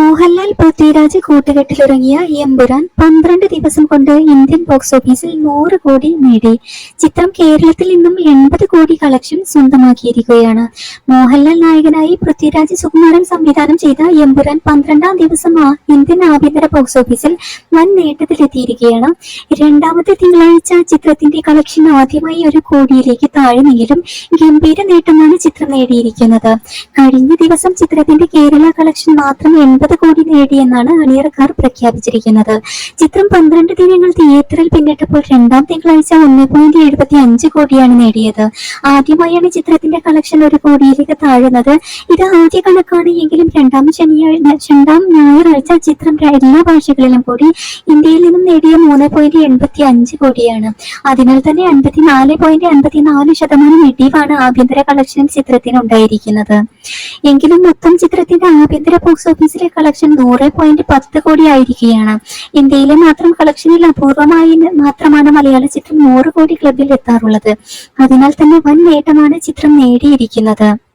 മോഹൻലാൽ പൃഥ്വിരാജ് കൂട്ടുകെട്ടിലിറങ്ങിയ എമ്പുരാൻ പന്ത്രണ്ട് ദിവസം കൊണ്ട് ഇന്ത്യൻ ബോക്സ് ഓഫീസിൽ നൂറ് കോടി നേടി. ചിത്രം കേരളത്തിൽ നിന്നും എൺപത് കോടി കളക്ഷൻ സ്വന്തമാക്കിയിരിക്കുകയാണ്. മോഹൻലാൽ നായകനായി പൃഥ്വിരാജ് സുകുമാരൻ സംവിധാനം ചെയ്ത എമ്പുരാൻ പന്ത്രണ്ടാം ദിവസം ഇന്ത്യൻ ആഭ്യന്തര ബോക്സ് ഓഫീസിൽ വൻ നേട്ടത്തിലെത്തിയിരിക്കുകയാണ്. രണ്ടാമത്തെ തിങ്കളാഴ്ച ചിത്രത്തിന്റെ കളക്ഷൻ ആദ്യമായി ഒരു കോടിയിലേക്ക് താഴ്ന്നെങ്കിലും ഗംഭീര നേട്ടമാണ് ചിത്രം നേടിയിരിക്കുന്നത്. കഴിഞ്ഞ ദിവസം ചിത്രത്തിന്റെ കേരള കളക്ഷൻ മാത്രം എൺപത് കോടി നേടിയെന്നാണ് അണിയറക്കാർ പ്രഖ്യാപിച്ചിരിക്കുന്നത്. ചിത്രം പന്ത്രണ്ട് ദിനങ്ങൾ തിയേറ്ററിൽ പിന്നിട്ടപ്പോൾ രണ്ടാം തിങ്കളാഴ്ച ഒന്ന് പോയിന്റ് എഴുപത്തി അഞ്ച് കോടിയാണ് നേടിയത്. ആദ്യമായാണ് ചിത്രത്തിന്റെ കളക്ഷൻ ഒരു കോടിയിലേക്ക് താഴുന്നത്. ഇത് ആദ്യ കണക്കാണ് എങ്കിലും രണ്ടാം ശനിയാഴ്ച രണ്ടാം ഞായറാഴ്ച ചിത്രം എല്ലാ ഭാഷകളിലും കൂടി ഇന്ത്യയിൽ നിന്നും നേടിയ മൂന്ന് പോയിന്റ് എൺപത്തി അഞ്ച് കോടിയാണ്. അതിനാൽ തന്നെ അൻപത്തിനാല് പോയിന്റ് അൻപത്തിനാല് ശതമാനം ഇടിവാണ് ആഭ്യന്തര കളക്ഷൻ ചിത്രത്തിന് ഉണ്ടായിരിക്കുന്നത് എങ്കിലും മൊത്തം ചിത്രത്തിന്റെ ആഭ്യന്തര ബോക്സ് ഓഫീസിലെ കളക്ഷൻ നൂറ് പോയിന്റ് പത്ത് കോടി ആയിരിക്കുകയാണ്. ഇന്ത്യയിലെ മാത്രം കളക്ഷനിൽ അപൂർവമായി മാത്രമാണ് മലയാള ചിത്രം നൂറ് കോടി ക്ലബിൽ എത്താറുള്ളത്. അതിനാൽ തന്നെ വൻ നേട്ടമാണ് ചിത്രം നേടിയിരിക്കുന്നത്.